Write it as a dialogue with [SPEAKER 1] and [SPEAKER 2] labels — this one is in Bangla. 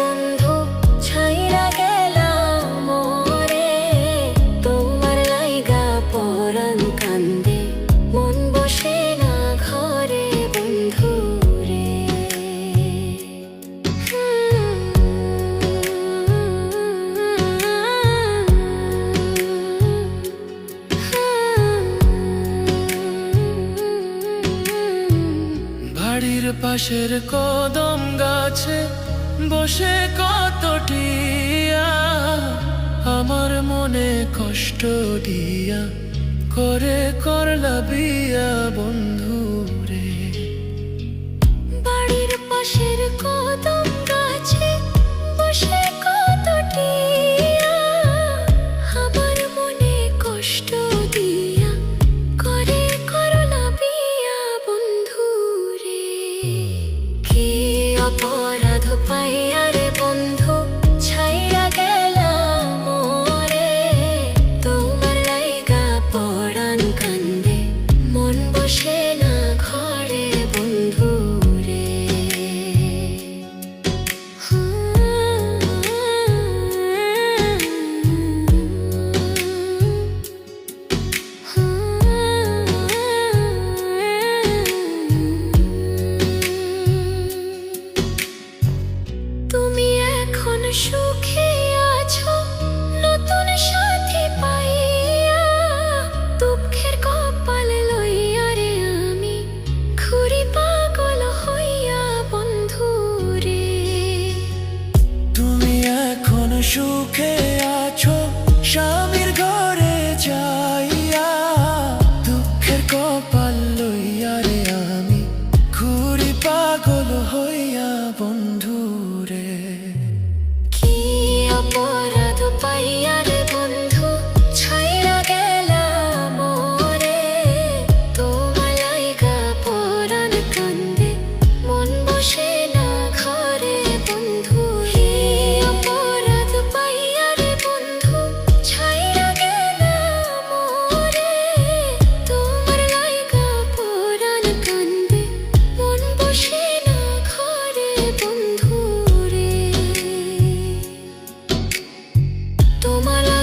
[SPEAKER 1] বন্ধু ছাইরা গেলাম মোরে। তোমার লাইগা কান্দে, মন বসে না ঘরে বন্ধু রে।
[SPEAKER 2] পাশের কদম বসে কত টিয়া আমার মনে কষ্ট দিয়া, করে করলা বিয়া বন্ধু রে
[SPEAKER 1] বাড়ির পাশের কদম অপরাধ পাইয়া sure